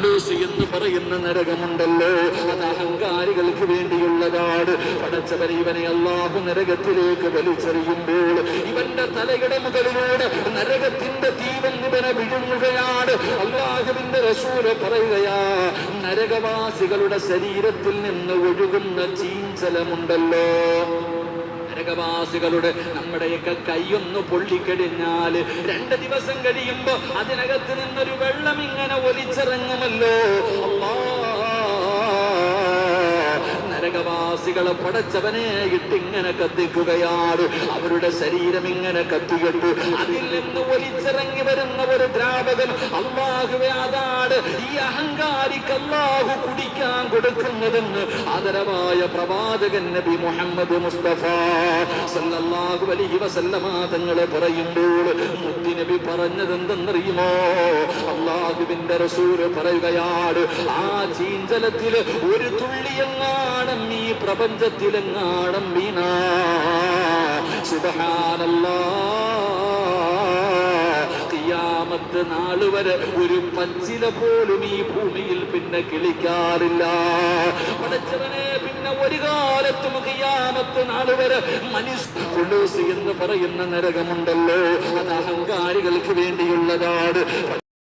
ഫുലൂസ് എന്ന് പറയുന്ന നരകമുണ്ടല്ലോ. അത് അഹങ്കാരികൾക്ക് വേണ്ടിയുള്ളതാണ്. പടച്ചവൻ ഇവനെ അള്ളാഹു നരകത്തിലേക്ക് വലിച്ചെറിയുമ്പോൾ ഇവന്റെ തലയുടെ മുകളിലൂടെ നരകത്തിന്റെ തീവൻ ഇവനെ വിഴുങ്ങുകയാണ്. അള്ളാഹുവിന്റെ റസൂൽ പറയുകയാ നരകവാസികളുടെ ശരീരത്തിൽ നിന്ന് ഒഴുകുന്ന ചീഞ്ചലമുണ്ടല്ലോ. നരകവാസികളുടെ നമ്മുടെയൊക്കെ കൈയൊന്ന് പൊള്ളിക്കഴിഞ്ഞാൽ രണ്ട് ദിവസം കഴിയുമ്പോ അതിനകത്ത് നിന്നൊരു വെള്ളം ഇങ്ങനെ ഒലിച്ചിറങ്ങുമല്ലോ. അല്ലാ നരകവാസികളെ പടച്ചവനെ ഇട്ടിങ്ങനെ കത്തിക്കുകയാണ്. അവരുടെ ശരീരം ഇങ്ങനെ കത്തിയിട്ട് അതിൽ നിന്ന് ഒലിച്ചിറങ്ങി വരുന്ന ഒരു ദ്രാവകം അള്ളാഹുവെ അതാണ്. ഈ അഹങ്കാരിക്ക് അള്ളാഹു കുടിക്കാൻ കൊടുക്കുന്നതെന്ന് ആദരവായ പ്രവാചകൻ നബി മുഹമ്മദ് മുസ്തഫ സല്ലല്ലാഹു അലൈഹി വസല്ലമ തങ്ങളെ പറയുമ്പോൾ മുത്തി നബി പറഞ്ഞത് എന്തെന്നറിയുമോ അള്ളാഹുവിന്റെ റസൂൽ പറയുകയാണ് ആ ചീഞ്ചലത്തിൽ ഒരു തുള്ളിയെങ്ങാണം ഈ പ്രപഞ്ചത്തിലെങ്ങാണം വീണ? സുബഹാനല്ലാ. കിയാമത്ത് നാൾ വരെ ഒരു പച്ചില പോലും ഈ ഭൂമിയിൽ പിന്നെ കിളിക്കാറില്ല. പഠിച്ചവനെ പിന്നെ ഒരു കാലത്തും കിയാമത്ത് നാൾ വരെ മനുഷ്യ എന്ന് പറയുന്ന നരകമുണ്ടല്ലോ. അത് അഹങ്കാരികൾക്ക് വേണ്ടിയുള്ളതാണ്.